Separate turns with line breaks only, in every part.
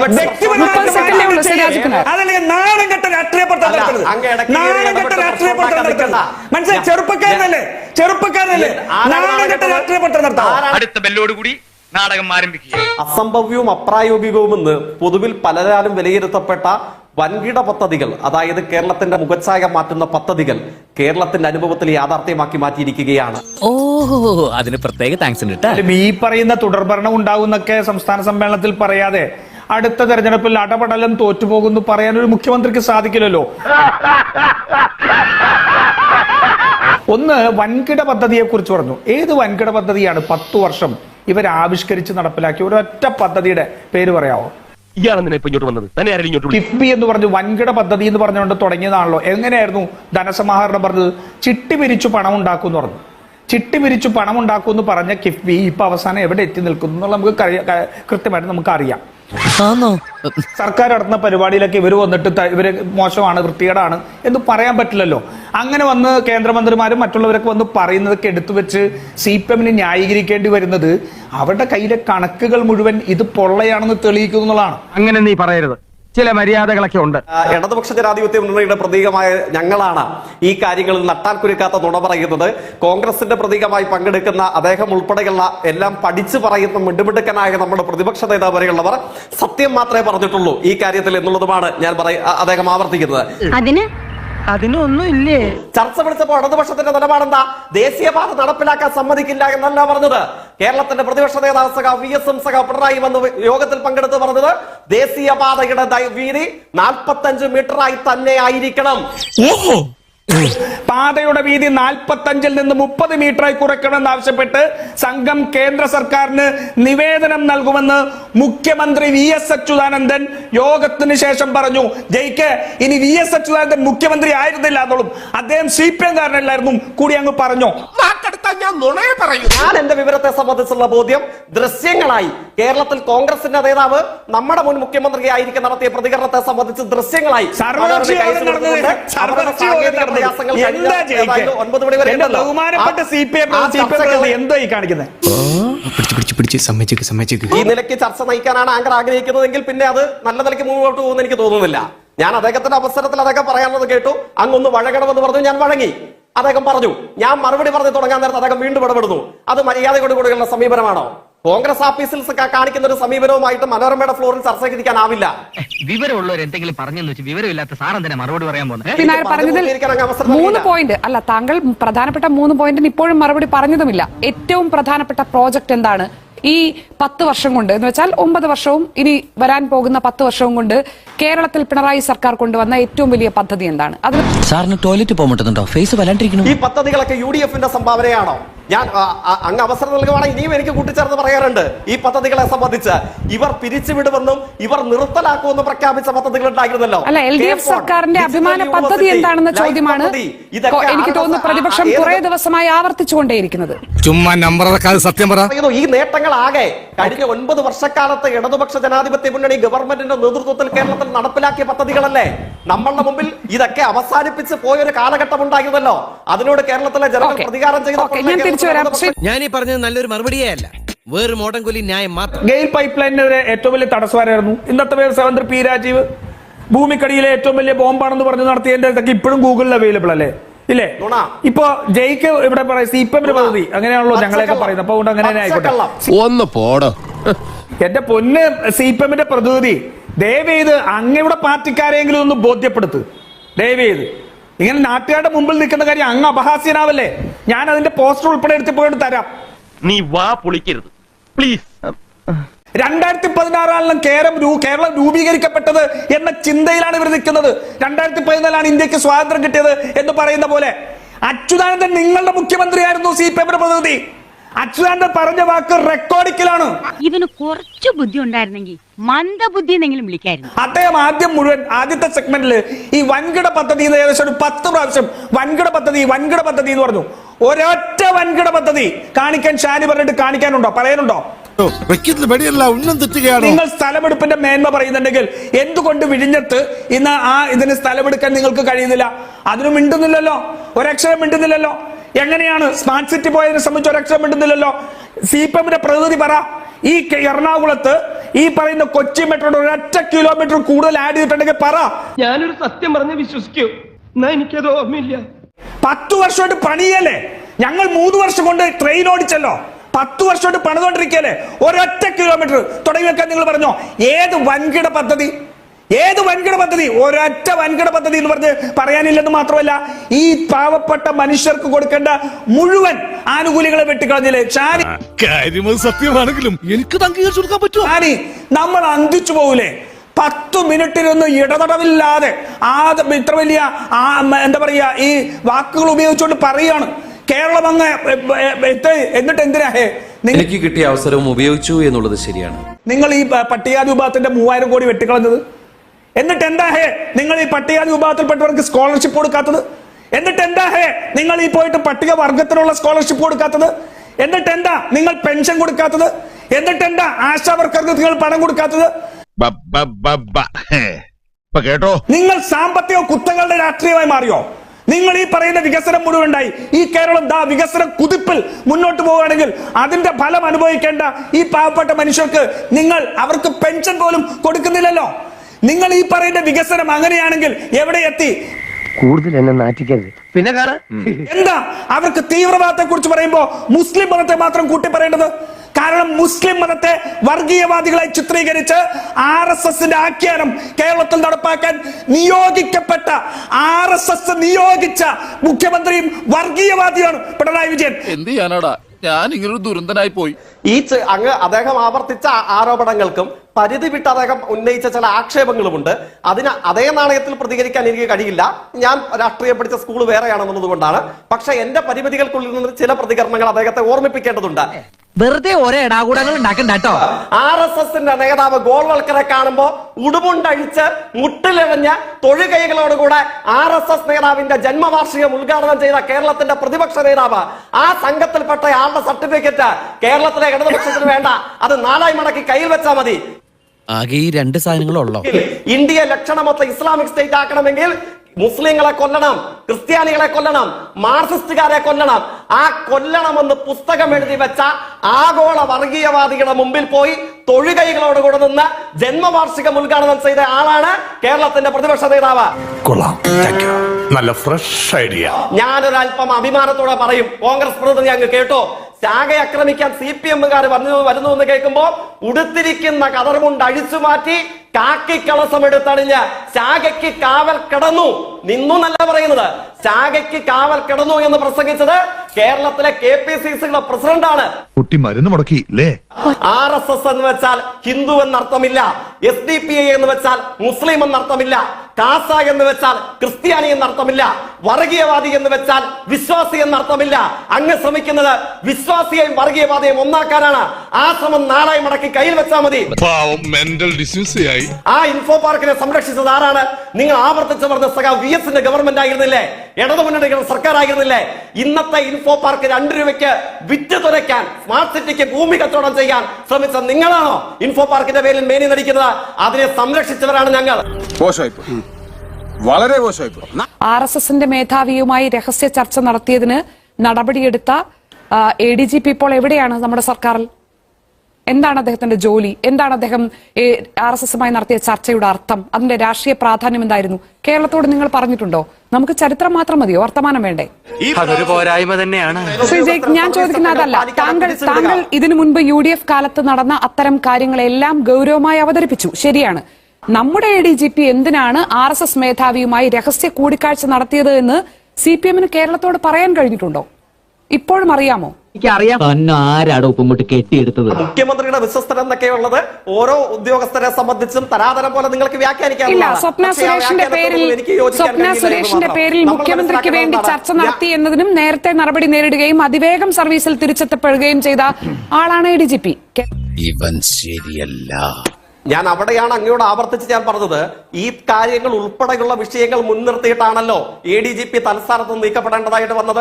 മുപ്പത് സെക്കൻഡേ ഉള്ളൂ, ശ്രീ രാജ്കുമാർ.
കെട്ട രാഷ്ട്രീയ പ്രവർത്തനം നടത്തരുത്. രാഷ്ട്രീയ നടത്തരുത്. മനസ്സിലായി? ചെറുപ്പക്കാരനല്ലേ? ചെറുപ്പക്കാരനല്ലേ? രാഷ്ട്രീയ നടത്താം
അടുത്ത ബെല്ലോടുകൂടി നാടകം ആരംഭിക്കുക.
അസംഭവ്യവും അപ്രായോഗികവുമെന്ന് പൊതുവിൽ പലരാലും വിലയിരുത്തപ്പെട്ട വൻകിട പദ്ധതികൾ അതായത് കേരളത്തിന്റെ മുഖച്ഛായ മാറ്റുന്ന പദ്ധതികൾ കേരളത്തിന്റെ അനുഭവത്തിൽ യാഥാർത്ഥ്യമാക്കി മാറ്റിയിരിക്കുകയാണ്.
ഓഹോ അതിന് പ്രത്യേക താങ്ക്സ് ഉണ്ട്
ഈ പറയുന്ന തുടർഭരണം ഉണ്ടാവുന്നൊക്കെ സംസ്ഥാന സമ്മേളനത്തിൽ പറയാതെ അടുത്ത തെരഞ്ഞെടുപ്പിൽ അടപടലം തോറ്റുപോകുന്നു പറയാൻ ഒരു മുഖ്യമന്ത്രിക്ക് സാധിക്കില്ലല്ലോ. ഒന്ന് വൻകിട പദ്ധതിയെ കുറിച്ച് പറഞ്ഞു. ഏത് വൻകിട പദ്ധതിയാണ് പത്തു വർഷം ഇവർ ആവിഷ്കരിച്ച് നടപ്പിലാക്കിയ ഒരൊറ്റ പദ്ധതിയുടെ പേര് പറയാമോ? കിഫ്ബി എന്ന് പറഞ്ഞു വൻകിട പദ്ധതി എന്ന് പറഞ്ഞുകൊണ്ട് തുടങ്ങിയതാണല്ലോ. എങ്ങനെയായിരുന്നു ധനസമാഹരണം പറഞ്ഞത്? ചിട്ടി പിരിച്ചു പണം ഉണ്ടാക്കും എന്ന് പറഞ്ഞു. ചിട്ടി പിരിച്ചു പണം ഉണ്ടാക്കും എന്ന് പറഞ്ഞ കിഫ്ബി ഇപ്പൊ അവസാനം എവിടെ എത്തി നിൽക്കുന്നു എന്നുള്ള നമുക്ക് കൃത്യമായിട്ട് നമുക്ക് അറിയാം സർക്കാർ നടത്തുന്ന പരിപാടിയിലൊക്കെ ഇവർ വന്നിട്ട് ഇവർ മോശമാണ് വൃത്തികേടാണ് എന്ന് പറയാൻ പറ്റില്ലല്ലോ. അങ്ങനെ വന്ന് കേന്ദ്രമന്ത്രിമാരും മറ്റുള്ളവരൊക്കെ വന്ന് പറയുന്നതൊക്കെ എടുത്തു വെച്ച് സി പി എമ്മിന് ന്യായീകരിക്കേണ്ടി വരുന്നത് അവരുടെ കയ്യിലെ കണക്കുകൾ മുഴുവൻ ഇത് പൊള്ളയാണെന്ന് തെളിയിക്കുന്നു എന്നുള്ളതാണ്.
അങ്ങനെ നീ പറയരുത്. ചില മര്യാദകളൊക്കെ ഉണ്ട്.
ഇടതുപക്ഷ ജനാധിപത്യ മുന്നണിയുടെ പ്രതീകമായ ഞങ്ങളാണ് ഈ കാര്യങ്ങളിൽ നട്ടാൽ കുരുക്കാത്ത നുണ പറയുന്നത്. കോൺഗ്രസിന്റെ പ്രതീകമായി പങ്കെടുക്കുന്ന അദ്ദേഹം ഉൾപ്പെടെയുള്ള എല്ലാം പഠിച്ചു പറയുന്ന മിണ്ടുമിടുക്കനായ നമ്മുടെ പ്രതിപക്ഷ നേതാവ് വരെയുള്ളവർ സത്യം മാത്രമേ പറഞ്ഞിട്ടുള്ളൂ ഈ കാര്യത്തിൽ എന്നുള്ളതുമാണ് ഞാൻ അദ്ദേഹം ആവർത്തിക്കുന്നത്.
അതിന്?
അതിനൊന്നും ഇല്ലേ?
ചർച്ച വിളിച്ചപ്പോൾ ഇടതുപക്ഷത്തിന്റെ നിലപാടെന്താ? ദേശീയപാത നടപ്പിലാക്കാൻ സമ്മതിക്കില്ല എന്നല്ല പറഞ്ഞത്. കേരളത്തിന്റെ പ്രതിപക്ഷ നേതാവ് സഖ വി എസ് എം സഖ പിണറായി വന്ന് യോഗത്തിൽ പങ്കെടുത്ത് പറഞ്ഞത് ദേശീയപാതയുടെ വീതി നാൽപ്പത്തഞ്ച് മീറ്ററായി തന്നെ ആയിരിക്കണം.
പാതയുടെ വീതി നാൽപ്പത്തഞ്ചിൽ നിന്ന് മുപ്പത് മീറ്ററായി കുറയ്ക്കണമെന്ന് ആവശ്യപ്പെട്ട് സംഘം കേന്ദ്ര സർക്കാരിന് നിവേദനം നൽകുമെന്ന് മുഖ്യമന്ത്രി വി എസ് അച്യുതാനന്ദൻ യോഗത്തിന് ശേഷം പറഞ്ഞു. ജയിക്ക് ഇനി വി എസ് അച്യുതാനന്ദൻ മുഖ്യമന്ത്രി ആയിരുന്നില്ല എന്നോളും അദ്ദേഹം സി പി എം കാരനല്ലായിരുന്നു കൂടി അങ്ങ് പറഞ്ഞു.
ഞാൻ എന്റെ വിവരത്തെ സംബന്ധിച്ചുള്ള ബോധ്യം ദൃശ്യങ്ങളായി. കേരളത്തിൽ കോൺഗ്രസിന്റെ നേതാവ് നമ്മുടെ മുൻ മുഖ്യമന്ത്രി ആയിരിക്കും നടത്തിയ പ്രതികരണത്തെ സംബന്ധിച്ച് ദൃശ്യങ്ങളായി. ഒൻപത് മണി വരെ
ഈ
നിലയ്ക്ക് ചർച്ച നയിക്കാനാണ് ആങ്കർ ആഗ്രഹിക്കുന്നതെങ്കിൽ പിന്നെ അത് നല്ല നിലയ്ക്ക് മുമ്പോട്ട് പോകുമെന്ന് എനിക്ക് തോന്നുന്നില്ല. ഞാൻ അദ്ദേഹത്തിന്റെ അവസരത്തിൽ അതൊക്കെ പറയാനുള്ളത് കേട്ടു. അങ്ങൊന്ന് വഴങ്ങണമെന്ന് പറഞ്ഞു ഞാൻ വഴങ്ങി. അദ്ദേഹം പറഞ്ഞു ഞാൻ മറുപടി പറഞ്ഞു തുടങ്ങാൻ നേരത്തെ അദ്ദേഹം വീണ്ടും ഇടപെടുന്നു. അത് മര്യാദയോട് കൊടുക്കുന്ന സമീപനമാണോ? കോൺഗ്രസ് ഓഫീസിൽ കാണിക്കുന്ന ഒരു സമീപനവുമായിട്ട് മനോരമയുടെ ഫ്ലോറിൽ ചർച്ചയ്ക്ക് ഇരിക്കാനാവില്ല
വിവരമുള്ളവർ എന്തെങ്കിലും പറഞ്ഞെന്ന് വെച്ച് വിവരമില്ലാത്ത സാറെന്തിനാ മറുപടി പറയാൻ പോകുന്നത്
പറഞ്ഞതിൽ മൂന്ന് പോയിന്റ് അല്ല താങ്കൾ പ്രധാനപ്പെട്ട മൂന്ന് പോയിന്റിന് ഇപ്പോഴും മറുപടി പറഞ്ഞതുമില്ല. ഏറ്റവും പ്രധാനപ്പെട്ട പ്രോജക്റ്റ് എന്താണ്? ഈ പത്ത് വർഷം കൊണ്ട് എന്ന് വെച്ചാൽ ഒമ്പത് വർഷവും ഇനി വരാൻ പോകുന്ന പത്ത് വർഷവും കൊണ്ട് കേരളത്തിൽ പിണറായി സർക്കാർ കൊണ്ടുവന്ന ഏറ്റവും വലിയ പദ്ധതി എന്താണ്? അത്
സാറിന് ടോയ്ലറ്റ് പോകുന്നുണ്ടോ ഫേസ് വരാണ്ടിരിക്കുന്നു
ഈ പദ്ധതികളൊക്കെ യു ഡി എഫിന്റെ സംഭാവനയാണോ? ഞാൻ അങ്ങ് അവസരം നൽകുവാണെങ്കിൽ ഇനിയും എനിക്ക് കൂട്ടിച്ചേർന്ന് പറയാറുണ്ട്. ഈ പദ്ധതികളെ സംബന്ധിച്ച് ഇവർ പിരിച്ചുവിടുമെന്നും ഇവർ നിർത്തലാക്കുമെന്നും പ്രഖ്യാപിച്ച പദ്ധതികൾ ഉണ്ടായിരുന്നല്ലോ.
അല്ല എൽ ഡി എഫ് സർക്കാരിന്റെ അഭിമാന പദ്ധതി എന്താണെന്ന ചോദ്യമാണ്
ഇതൊക്കെ
എനിക്ക് തോന്നുന്നു പ്രതിപക്ഷം കുറെ ദിവസമായി ആവർത്തിച്ചുകൊണ്ടേയിരിക്കുന്നത്.
ചുമ്മാ നമ്പർ സത്യം പറ.
പറയുന്നു ഈ നേട്ടങ്ങളാകെ കഴിഞ്ഞ ഒൻപത് വർഷക്കാലത്ത് ഇടതുപക്ഷ ജനാധിപത്യ മുന്നണി ഗവൺമെന്റിന്റെ നേതൃത്വത്തിൽ കേരളത്തിൽ നടപ്പിലാക്കിയ പദ്ധതികളല്ലേ? നമ്മളുടെ മുമ്പിൽ ഇതൊക്കെ അവസാനിപ്പിച്ച് പോയൊരു കാലഘട്ടം ഉണ്ടായിരുന്നല്ലോ. അതിനോട് കേരളത്തിലെ ജനങ്ങൾ പ്രതികാരം
ഞാൻ തിരിച്ചു വരാം.
ഞാൻ ഈ പറഞ്ഞത് നല്ലൊരു മറുപടിയേ അല്ല. വേറൊരു മോടൻ കൊല്ലി ന്യായം മാത്രം.
ഗെയിൽ പൈപ്പ് ലൈനിനെതിരെ ഏറ്റവും വലിയ തടസ്സമായിരുന്നു ഇന്നത്തെ വ്യവസായ മന്ത്രി പി രാജീവ്. ഭൂമിക്കടിയിലെ ഏറ്റവും വലിയ ബോംബാണെന്ന് പറഞ്ഞ് നടത്തിയതിന്റെ ഇതൊക്കെ ഇപ്പോഴും ഗൂഗിളിൽ അവൈലബിൾ അല്ലേ? ഇല്ലേ. ഇപ്പൊ ജയിക്ക് ഇവിടെ പറയാം സി പി എമ്മിന്റെ പദ്ധതി. അങ്ങനെയാണല്ലോ ഞങ്ങളെയൊക്കെ പറയുന്നത്. അപ്പൊ അതുകൊണ്ട് അങ്ങനെ ആയിക്കോട്ടെ.
ഒന്ന് പോടോ.
എന്റെ പൊന്ന് സി പി എമ്മിന്റെ പ്രതിനിധി ദയവേത് അങ്ങയുടെ പാർട്ടിക്കാരെങ്കിലും ഒന്ന് ബോധ്യപ്പെടുത്ത്. ദയവേത്. ഇങ്ങനെ നാട്ടുകാരുടെ മുമ്പിൽ നിൽക്കുന്ന കാര്യം അങ്ങ് അപഹാസ്യനാവല്ലേ? ഞാൻ അതിന്റെ പോസ്റ്റർ ഉൾപ്പെടെ എടുത്ത് പോയിട്ട് തരാം.
നീ വാ പൊളിക്കരുത്. പ്ലീസ്
രണ്ടായിരത്തി പതിനാറാണ് കേരളം കേരളം രൂപീകരിക്കപ്പെട്ടത് എന്ന ചിന്തയിലാണ് ഇവർ നിൽക്കുന്നത്. രണ്ടായിരത്തി പതിനാലാണ് ഇന്ത്യയ്ക്ക് സ്വാതന്ത്ര്യം കിട്ടിയത് എന്ന് പറയുന്ന പോലെ. അച്യുതാനന്ദൻ നിങ്ങളുടെ മുഖ്യമന്ത്രിയായിരുന്നു സി പി എമ്മിന്റെ പ്രതിനിധി. അച്യുതാനന്ദൻ പറഞ്ഞ വാക്ക് റെക്കോർഡിക്കലാണ്
ഇവന് കുറച്ച് ബുദ്ധി ഉണ്ടായിരുന്നെങ്കിൽ മന്ദബുദ്ധി എന്നെങ്കിലും വിളിക്കായിരുന്നു.
അദ്ദേഹം ആദ്യം മുഴുവൻ ആദ്യത്തെ സെഗ്മെന്റിൽ ഈ വൻകിട പദ്ധതി എന്ന് ഏകദേശം ഒരു പത്ത് പ്രാവശ്യം വൻകിട പദ്ധതി വൻകിട പദ്ധതി എന്ന് പറഞ്ഞു. ഒരൊറ്റ വൻകിട പദ്ധതി കാണിക്കാൻ ഷാനി പറഞ്ഞിട്ട് കാണിക്കാനുണ്ടോ? പറയാനുണ്ടോ? നിങ്ങൾ സ്ഥലമെടുപ്പിന്റെ മേന്മ പറയുന്നുണ്ടെങ്കിൽ എന്തുകൊണ്ട് വിഴിഞ്ഞത്ത് ഇന്ന് ആ ഇതിന് സ്ഥലമെടുക്കാൻ നിങ്ങൾക്ക് കഴിയുന്നില്ല? അതിന് മിണ്ടുന്നില്ലല്ലോ. ഒരക്ഷരം മിണ്ടുന്നില്ലല്ലോ. എങ്ങനെയാണ് സ്മാർട്ട് സിറ്റി പോയതിനെ സംബന്ധിച്ച് ഒരക്ഷരം മിണ്ടുന്നില്ലല്ലോ സി പി എമ്മിന്റെ പ്രതിനിധി പറ. ഈ എറണാകുളത്ത് ഈ പറയുന്ന കൊച്ചി മെട്രോയുടെ ഒരൊറ്റ കിലോമീറ്റർ കൂടുതൽ ആഡ് ചെയ്തിട്ടുണ്ടെങ്കിൽ പറ.
ഞാനൊരു സത്യം പറഞ്ഞ് വിശ്വസിക്കൂ. എന്നാ എനിക്കത് ഓർമ്മയില്ല.
പത്തു വർഷമായിട്ട് പണിയല്ലേ? ഞങ്ങൾ മൂന്ന് വർഷം കൊണ്ട് ട്രെയിൻ ഓടിച്ചല്ലോ. പത്ത് വർഷമായിട്ട് പണിതുകൊണ്ടിരിക്കുകയല്ലേ? ഒരൊറ്റ കിലോമീറ്റർ തുടങ്ങി വെക്കാൻ നിങ്ങൾ പറഞ്ഞോ? ഏത് വൻകിട പദ്ധതി? ഏത് വൻകിട പദ്ധതി? ഒരൊറ്റ വൻകിട പദ്ധതി എന്ന് പറഞ്ഞ് പറയാനില്ലെന്ന് മാത്രമല്ല ഈ പാവപ്പെട്ട മനുഷ്യർക്ക് കൊടുക്കേണ്ട മുഴുവൻ ആനുകൂല്യങ്ങളെ വെട്ടിക്കളഞ്ഞില്ലേ?
ചാരി സത്യമാണെങ്കിലും എനിക്ക് അംഗീകരിച്ചു കൊടുക്കാൻ പറ്റുമോ?
ഷാനി നമ്മൾ അന്തിച്ചു പോകൂലേ? പത്തു മിനിറ്റിലൊന്നും ഇടതടവില്ലാതെ ആ ഇത്ര വലിയ ആ എന്താ പറയാ ഈ വാക്കുകൾ ഉപയോഗിച്ചുകൊണ്ട് പറയാണ്. കേരളം അങ്ങ് എന്നിട്ട് എന്തിനാ? ഹേ നിങ്ങൾക്ക്
എനിക്ക് കിട്ടിയ അവസരവും ഉപയോഗിച്ചു എന്നുള്ളത് ശരിയാണ്.
നിങ്ങൾ ഈ പട്ടികാ വിഭാഗത്തിന്റെ മൂവായിരം കോടി വെട്ടിക്കളഞ്ഞത്? എന്നിട്ട് എന്താ ഹേ? നിങ്ങൾ ഈ പട്ടികജാതി വിഭാഗത്തിൽപ്പെട്ടവർക്ക് സ്കോളർഷിപ്പ് കൊടുക്കാത്തത്? എന്നിട്ട് എന്താ ഹേ? നിങ്ങൾ ഈ പോയിട്ട് പട്ടിക വർഗത്തിനുള്ള സ്കോളർഷിപ്പ് കൊടുക്കാത്തത്? എന്നിട്ട് എന്താ നിങ്ങൾ പെൻഷൻ കൊടുക്കാത്തത്? എന്നിട്ട് എന്താ ആശാ വർക്കർക്ക് നിങ്ങൾ പണം കൊടുക്കാത്തത്?
കേട്ടോ?
നിങ്ങൾ സാമ്പത്തിക കുത്തകളുടെ രാഷ്ട്രീയമായി മാറിയോ? നിങ്ങൾ ഈ പറയുന്ന വികസനം മുഴുവൻ ഉണ്ടായി ഈ കേരളം ദാ വികസന കുതിപ്പിൽ മുന്നോട്ട് പോവുകയാണെങ്കിൽ അതിന്റെ ഫലം അനുഭവിക്കേണ്ട ഈ പാവപ്പെട്ട മനുഷ്യർക്ക് നിങ്ങൾ അവർക്ക് പെൻഷൻ പോലും കൊടുക്കുന്നില്ലല്ലോ. നിങ്ങൾ ഈ പറയുന്ന വികസനം അങ്ങനെയാണെങ്കിൽ എവിടെ എത്തി?
കൂടുതൽ എന്നെ നാറ്റിക്കരുത്. പിന്നെ കാണാ
എന്താ? അവർക്ക് തീവ്രവാദത്തെ കുറിച്ച് പറയുമ്പോ മുസ്ലിം മതത്തെ മാത്രം കൂട്ടി പറയേണ്ടത്? കാരണം മുസ്ലിം മതത്തെ വർഗീയവാദികളെ ചിത്രീകരിച്ച് ആർ എസ് എസിന്റെ ആഖ്യാനം കേരളത്തിൽ നടപ്പാക്കാൻ നിയോഗിക്കപ്പെട്ട ആർ എസ് എസ് നിയോഗിച്ച മുഖ്യമന്ത്രിയും വർഗീയവാദിയാണ് പിണറായി വിജയൻ.
എന്ത് ചെയ്യാനാടാ? ഞാൻ ഇങ്ങനൊരു ദുരന്തനായി പോയി.
ഈ അങ്ങ് അദ്ദേഹം ആവർത്തിച്ച ആരോപണങ്ങൾക്കും പരിധി വിട്ട് അദ്ദേഹം ഉന്നയിച്ച ചില ആക്ഷേപങ്ങളുമുണ്ട്. അതിന് അതേ നാണയത്തിൽ പ്രതികരിക്കാൻ എനിക്ക് കഴിയില്ല. ഞാൻ രാഷ്ട്രീയം പഠിച്ച സ്കൂൾ വേറെയാണെന്നുള്ളത് കൊണ്ടാണ് പക്ഷെ എന്റെ പരിമിതികൾക്കുള്ളിൽ നിന്ന് ചില പ്രതികരണങ്ങൾ അദ്ദേഹത്തെ ഓർമ്മിപ്പിക്കേണ്ടതുണ്ട്.
വെറുതെ ഒരേ ഇടാകൂടങ്ങൾ ഉണ്ടാക്കണ്ട കേട്ടോ.
ആർ എസ് എസിന്റെ നേതാവ് ഗോൾവൽക്കറെ കാണുമ്പോ ഉടുമുണ്ടഴിച്ച് മുട്ടിലിഴഞ്ഞ തൊഴുകൈകളോടുകൂടെ ആർ എസ് എസ് നേതാവിന്റെ ജന്മവാർഷികം ഉദ്ഘാടനം ചെയ്ത കേരളത്തിന്റെ പ്രതിപക്ഷ നേതാവ് ആ സംഘത്തിൽപ്പെട്ട ആളുടെ സർട്ടിഫിക്കറ്റ് കേരളത്തിലെ ഇടതുപക്ഷത്തിന് വേണ്ട. അത് നാലായി മടക്കി കയ്യിൽ വെച്ചാൽ മതി.
ആകെ ഈ രണ്ട് സാധനങ്ങളുള്ളോ?
ഇന്ത്യയെ ലക്ഷണമൊത്ത ഇസ്ലാമിക് സ്റ്റേറ്റ് ആക്കണമെങ്കിൽ മുസ്ലിങ്ങളെ കൊല്ലണം ക്രിസ്ത്യാനികളെ കൊല്ലണം മാർക്സിസ്റ്റുകാരെ കൊല്ലണം. ആ കൊല്ലണമെന്ന് പുസ്തകം എഴുതി വെച്ച ആഗോള വർഗീയവാദികളുടെ മുമ്പിൽ പോയി തൊഴുകൈകളോടുകൂടെ നിന്ന് ജന്മവാർഷികം ഉദ്ഘാടനം ചെയ്ത ആളാണ് കേരളത്തിന്റെ പ്രതിപക്ഷ നേതാവ്.
കൊള്ളാം. നല്ല ഫ്രഷ് ഐഡിയ
ഞാനൊരു അല്പം അഭിമാനത്തോടെ പറയും. കോൺഗ്രസ് പ്രതിനിധി അങ്ങ് കേട്ടോ. ശാഖയെ ആക്രമിക്കാൻ സി പി എമ്മുകാർ വന്നു വരുന്നു എന്ന് കേൾക്കുമ്പോ ഉടുത്തിരിക്കുന്ന കതർമുണ്ട് അഴിച്ചു മാറ്റി കാക്കി കളസം എടുത്തണിഞ്ഞ് ശാഖയ്ക്ക് കാവൽ കിടന്നു. നിന്നു നല്ല പറയുന്നത്. ശാഖയ്ക്ക് കാവൽ കിടന്നു എന്ന് പ്രസംഗിച്ചത് കേരളത്തിലെ കെ പി സി സിയുടെ പ്രസിഡന്റാണ്.
കുട്ടി മരുന്ന് മുടക്കി
ആർ എസ് എസ് എന്ന് വെച്ചാൽ ഹിന്ദു എന്നർത്ഥമില്ല. എസ് ഡി പി ഐ എന്ന് വെച്ചാൽ മുസ്ലിം എന്നർത്ഥമില്ല. കാസ എന്ന് വെച്ചാൽ ക്രിസ്ത്യാനി എന്നർത്ഥമില്ല വർഗീയവാദി എന്ന് വെച്ചാൽ വിശ്വാസി എന്നർത്ഥമില്ല. അങ്ങ് ശ്രമിക്കുന്നത് വിശ്വാസിയെയും വർഗീയവാദിയെയും ഒന്നാക്കാനാണ്. ആ ശ്രമം നാളായി മടക്കി കയ്യിൽ വെച്ചാൽ മതി.
പാവം മെന്റൽ ഡിസ്യൂസ്
ആ ഇൻഫോ പാർക്കിനെ സംരക്ഷിച്ചത് ആരാണ്? നിങ്ങൾ ആവർത്തിച്ച് പറഞ്ഞ സഖാ വി എസിന്റെ ഗവൺമെന്റ് ആയിരുന്നില്ലേ? ഇടതുമുന്നണികളുടെ സർക്കാർ ആയിരുന്നില്ലേ ഇന്നത്തെ ഇൻഫോ പാർക്ക് രണ്ട് രൂപയ്ക്ക് വിറ്റ് തുരയ്ക്കാൻ സ്മാർട്ട് സിറ്റിക്ക് ഭൂമി കച്ചവടം ചെയ്യാൻ ശ്രമിച്ച നിങ്ങളാണോ ഇൻഫോ പാർക്കിന്റെ പേരിൽ മേനി നടിക്കുന്നത്? അതിനെ സംരക്ഷിച്ചവരാണ് ഞങ്ങൾ.
വളരെ
ആർ എസ് എസിന്റെ മേധാവിയുമായി രഹസ്യ ചർച്ച നടത്തിയതിന് നടപടിയെടുത്ത എ ഡി ജി പി ഇപ്പോൾ എവിടെയാണ് നമ്മുടെ സർക്കാരിൽ? എന്താണ് അദ്ദേഹത്തിന്റെ ജോലി? എന്താണ് അദ്ദേഹം ആർ എസ് എസുമായി നടത്തിയ ചർച്ചയുടെ അർത്ഥം? അതിന്റെ രാഷ്ട്രീയ പ്രാധാന്യം എന്തായിരുന്നു? കേരളത്തോട് നിങ്ങൾ പറഞ്ഞിട്ടുണ്ടോ? നമുക്ക് ചരിത്രം മാത്രം മതിയോ? വർത്തമാനം വേണ്ടേ?
അതൊരു പോരായ്മ തന്നെയാണ്.
ശ്രീ ജയ് ഞാൻ ചോദിക്കുന്ന അതല്ല. താങ്കൾ താങ്കൾ ഇതിനു മുൻപ് യു ഡി എഫ് കാലത്ത് നടന്ന അത്തരം കാര്യങ്ങളെല്ലാം ഗൗരവമായി അവതരിപ്പിച്ചു. ശരിയാണ്. നമ്മുടെ എ ഡി ജി പി എന്തിനാണ് ആർ എസ് എസ് മേധാവിയുമായി രഹസ്യ കൂടിക്കാഴ്ച നടത്തിയത് എന്ന് സി പി എമ്മിന് കേരളത്തോട് പറയാൻ കഴിഞ്ഞിട്ടുണ്ടോ? ഇപ്പോഴും അറിയാമോ?
മുഖ്യമന്ത്രിയുടെ വിശ്വസ്തൻ എന്നൊക്കെയുള്ളത് ഓരോ ഉദ്യോഗസ്ഥരെ സംബന്ധിച്ചും തരാതരം പോലെ നിങ്ങൾക്ക്
ഇല്ല സ്വപ്ന സുരേഷിന്റെ പേരിൽ സ്വപ്ന സുരേഷിന്റെ പേരിൽ മുഖ്യമന്ത്രിക്ക് വേണ്ടി ചർച്ച നടത്തി എന്നതിനും നേരത്തെ നടപടി നേരിടുകയും അതിവേഗം സർവീസിൽ തിരിച്ചെത്തപ്പെടുകയും ചെയ്ത ആളാണ് എ ഡി ജി പി
ഇവൻ ശരിയല്ല.
ഞാൻ അവിടെയാണ് അങ്ങയോട് ആവർത്തിച്ച് ഞാൻ പറഞ്ഞത് ഈ കാര്യങ്ങൾ ഉൾപ്പെടെയുള്ള വിഷയങ്ങൾ മുൻനിർത്തിയിട്ടാണല്ലോ എ ഡി ജി പി തലസ്ഥാനത്ത് നീക്കപ്പെടേണ്ടതായിട്ട് വന്നത്.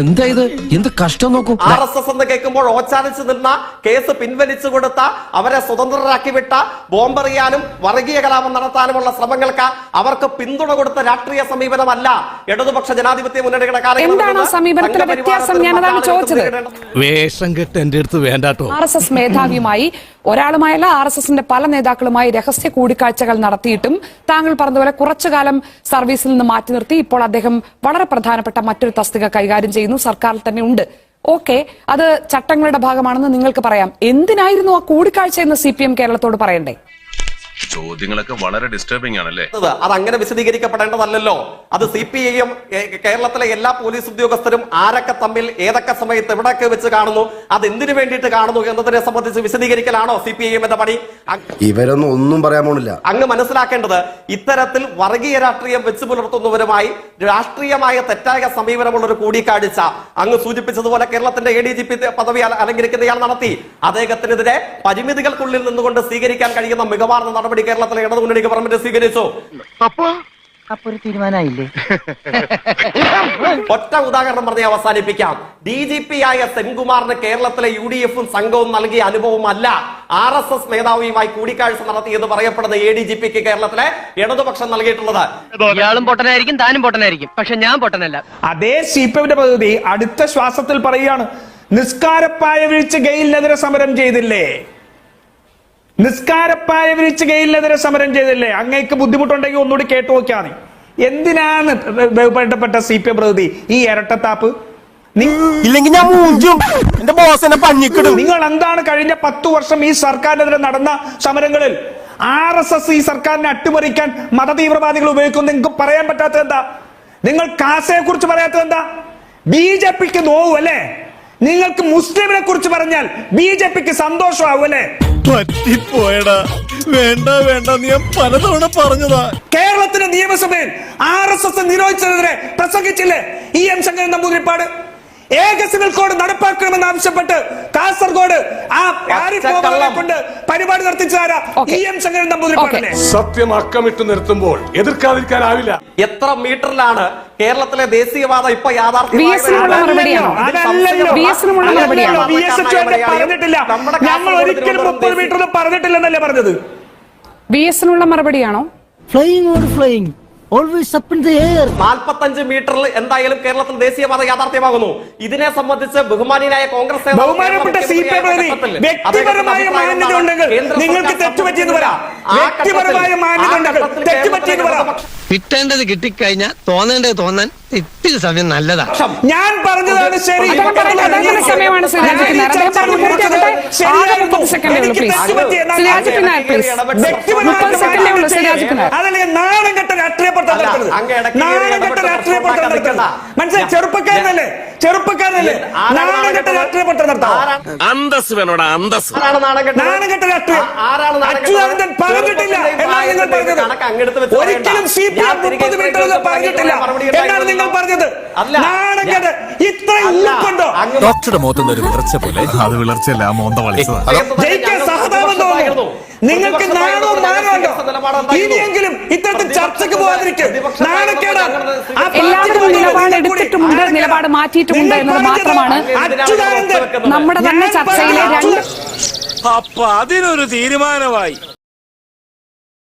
എന്താ ഇത്? എന്ത് കഷ്ടം നോക്കൂ.
ആർ എസ് എസ് എന്ന് കേൾക്കുമ്പോൾ ഓച്ചാനിച്ച് നിന്ന കേസ് പിൻവലിച്ചു കൊടുത്ത അവരെ സ്വതന്ത്രരാക്കി വിട്ട ബോംബെറിയാനും വർഗീയ കലാപം നടത്താനുമുള്ള ശ്രമങ്ങൾക്ക് അവർക്ക് പിന്തുണ കൊടുത്ത രാഷ്ട്രീയ സമീപനമല്ല. ഇടതുപക്ഷ ജനാധിപത്യ മുന്നണിയുടെ. സ്വീകരിക്കേണ്ടത്.
വേഷം കെട്ട് എന്റെ അടുത്ത് വേണ്ടാട്ടോ.
ആർ എസ് എസ് മേധാവിയുമായി ഒരാളുമായല്ല ആർ എസ് എസിന്റെ പല നേതാക്കളുമായി രഹസ്യ കൂടിക്കാഴ്ചകൾ നടത്തിയിട്ടും താങ്കൾ പറഞ്ഞതുപോലെ കുറച്ചു കാലം സർവീസിൽ നിന്ന് മാറ്റി നിർത്തി ഇപ്പോൾ അദ്ദേഹം വളരെ പ്രധാനപ്പെട്ട മറ്റൊരു തസ്തിക കൈകാര്യം ചെയ്യുന്നു. സർക്കാരിൽ തന്നെ ഉണ്ട്. ഓക്കെ അത് ചട്ടങ്ങളുടെ ഭാഗമാണെന്ന് നിങ്ങൾക്ക് പറയാം. എന്തിനായിരുന്നു ആ കൂടിക്കാഴ്ച എന്ന് സി കേരളത്തോട് പറയണ്ടേ?
ചോദ്യങ്ങളൊക്കെ വളരെ ഡിസ്റ്റർബിംഗ് ആണല്ലേ?
അത് അത് അങ്ങനെ വിശദീകരിക്കപ്പെടേണ്ടതല്ലോ അത് സി പി ഐ എം കേരളത്തിലെ എല്ലാ പോലീസ് ഉദ്യോഗസ്ഥരും ആരൊക്കെ തമ്മിൽ ഏതൊക്കെ സമയത്ത് എവിടെയൊക്കെ വെച്ച് കാണുന്നു അത് എന്തിനു വേണ്ടിയിട്ട് കാണുന്നു എന്നതിനെ സംബന്ധിച്ച് വിശദീകരിക്കലാണോ സി പി ഐ എമ്മിന്റെ പണി?
ഇവരൊന്നും ഒന്നും പറയാൻ പോണില്ല.
അങ്ങ് മനസ്സിലാക്കേണ്ടത് ഇത്തരത്തിൽ വർഗീയ രാഷ്ട്രീയം വെച്ച് പുലർത്തുന്നവരുമായി രാഷ്ട്രീയമായ തെറ്റായ സമീപനമുള്ള ഒരു കൂടിക്കാഴ്ച അങ്ങ് സൂചിപ്പിച്ചതുപോലെ കേരളത്തിന്റെ എ ഡി ജി പി പദവി അലങ്കരിക്കുന്നയാൾ അലങ്കരിക്കുന്ന ഇയാൾ നടത്തി. അദ്ദേഹത്തിനെതിരെ പരിമിതികൾക്കുള്ളിൽ നിന്നുകൊണ്ട് സ്വീകരിക്കാൻ കഴിയുന്ന മികവാർന്ന നടപടി കേരളത്തിലെ ഇടതു മുന്നണിക്ക് ഗവൺമെന്റ് സ്വീകരിച്ചു.
അപ്പൊ? ഒരു തീരുമാനമായില്ലേ
ഒറ്റ ഉദാഹരണം പറഞ്ഞ് അവസാനിപ്പിക്കാം. ഡി ജി പി ആയ സെൻകുമാറിന് കേരളത്തിലെ യു ഡി എഫും സംഘവും നൽകിയ അനുഭവമല്ല. ആർ എസ് എസ് മേധാവിയുമായി കൂടിക്കാഴ്ച നടത്തിയത് പറയപ്പെടുന്ന എ ഡി ജി പിക്ക് കേരളത്തിലെ ഇടതുപക്ഷം നൽകിയിട്ടുള്ളത്.
ഇയാളും പൊട്ടനായിരിക്കും താനും പൊട്ടനായിരിക്കും. പക്ഷെ ഞാൻ പൊട്ടനല്ല.
അതേ സി പി എമ്മിന്റെ പദ്ധതി അടുത്ത ശ്വാസത്തിൽ പറയുകയാണ്. നിസ്കാരപ്പായ വീഴ്ച ഗെയിലിനെതിരെ സമരം ചെയ്തില്ലേ? നിസ്കാരപ്പായ വിരിച്ച് ഗെയിലിനെതിരെ സമരം ചെയ്തില്ലേ? അങ്ങേക്ക് ബുദ്ധിമുട്ടുണ്ടെങ്കിൽ ഒന്നുകൂടി കേട്ടു നോക്കിയാൽ മതി. എന്തിനാണ് ബഹുമാനപ്പെട്ട സി പി എം പ്രതി ഈ ഇരട്ടത്താപ്പ്?
ഇല്ലെങ്കിൽ ഞാൻ മൂഞ്ചും. എന്റെ ബോസ് എന്നെ പഞ്ഞിക്കിടും.
നിങ്ങൾ എന്താണ് കഴിഞ്ഞ പത്തു വർഷം ഈ സർക്കാരിനെതിരെ നടന്ന സമരങ്ങളിൽ? ആർ എസ് എസ് ഈ സർക്കാരിനെ അട്ടിമറിക്കാൻ മതതീവ്രവാദികൾ ഉപയോഗിക്കും നിങ്ങൾക്ക് പറയാൻ പറ്റാത്തത് എന്താ നിങ്ങൾ കാസയെ കുറിച്ച് പറയാത്തത് എന്താ ബി ജെ പിക്ക് നോവും അല്ലേ? നിങ്ങൾക്ക് മുസ്ലിമിനെ കുറിച്ച് പറഞ്ഞാൽ ബി ജെ പിക്ക് സന്തോഷമാവും അല്ലേ?
പറ്റിപ്പോയടാ. വേണ്ട വേണ്ട. നീ പലതവണ പറഞ്ഞതാ.
കേരളത്തിന്റെ നിയമസഭയിൽ ആർ എസ് എസ് നിരോധിച്ചതിനെതിരെ പ്രസംഗിച്ചില്ലേ? E M Sankaran Namboodiripad? ഏക സിവിൽ കോഡ് നടപ്പാക്കണമെന്ന് ആവശ്യപ്പെട്ട് കാസർഗോഡ് ആ കൊണ്ട് പരിപാടി
നടത്തിച്ചാരാ.
ഇ എം ശങ്കരൻ നമ്പൂതിരിപ്പാടല്ലേ
സത്യം അക്കമിട്ട് നിർത്തുമ്പോൾ എതിർക്കാതിരിക്കാനാവില്ല.
എത്ര മീറ്ററിലാണ് കേരളത്തിലെ ദേശീയവാദം ഇപ്പൊ
പറഞ്ഞിട്ടില്ല. ഞങ്ങൾ ഒരിക്കലും മുപ്പത് മീറ്റർ പറഞ്ഞിട്ടില്ലെന്നല്ലേ പറഞ്ഞത്?
വി എസിനുള്ള മറുപടിയാണോ?
Flying or flying always up in the air
നാൽപ്പത്തഞ്ച് മീറ്ററിൽ എന്തായാലും കേരളത്തിൽ ദേശീയപാത യാഥാർത്ഥ്യമാകുന്നു. ഇതിനെ സംബന്ധിച്ച് ബഹുമാനിയായ കോൺഗ്രസ് നേതാവ്
ബഹുമാനപ്പെട്ട സി പി വ്യക്തിപരമായ മാന്യത ഉണ്ടെങ്കിൽ നിങ്ങൾക്ക് തെറ്റുപറ്റിയെന്ന് പറയാം. വ്യക്തിപരമായ മാന്യത ഉണ്ടെങ്കിൽ തെറ്റുപറ്റിയെന്ന് പറയാം.
കിട്ടേണ്ടത് കിട്ടിക്കഴിഞ്ഞാൽ തോന്നേണ്ടത് തോന്നാൻ ഇത്തിരി സമയം നല്ലതാ.
ഞാൻ പറഞ്ഞതാണ് ശരി.
സമയമാണ്
നാണം കെട്ട രാഷ്ട്രീയ നാണം കെട്ട രാഷ്ട്രീയ പ്രവർത്തനം മനസ്സിലായി? ചെറുപ്പക്കാരനല്ലേ? ചെറുപ്പക്കാരനല്ലേ? രാഷ്ട്രീയ നടത്താം
അന്തസ് വേണോടാ അന്തസ്.
രാഷ്ട്രീയം? അച്യുതാനന്ദൻ പറഞ്ഞിട്ടില്ല എന്നാണ് നിങ്ങൾ പറഞ്ഞത്. ഒരിക്കലും. സി പി എം മുപ്പത് പറഞ്ഞിട്ടില്ല എന്നാണ് നിങ്ങൾ പറഞ്ഞത്. ഇത്രയും ഉൾക്കൊണ്ടോ?
ഡോക്ടറുടെ മുഖത്തുനിന്ന് ഒരു വിളർച്ച പോലെ. അത് വിളർച്ചയല്ല മോന്ത വളിച്ചതാ.
തോന്നുന്നു നിങ്ങൾക്ക് നാണോ മാനമുണ്ടോ ഇനിയെങ്കിലും ഇത്തരത്തിൽ ചർച്ചയ്ക്ക് പോകാതിരിക്കും.
നിലപാട് മാറ്റിയിട്ടുമുണ്ട് എന്നത് മാത്രമാണ്
അച്യുതാനന്ദൻ.
നമ്മുടെ തന്നെ ചർച്ചയിലെ രണ്ട്
അപ്പൊ അതിനൊരു തീരുമാനമായി.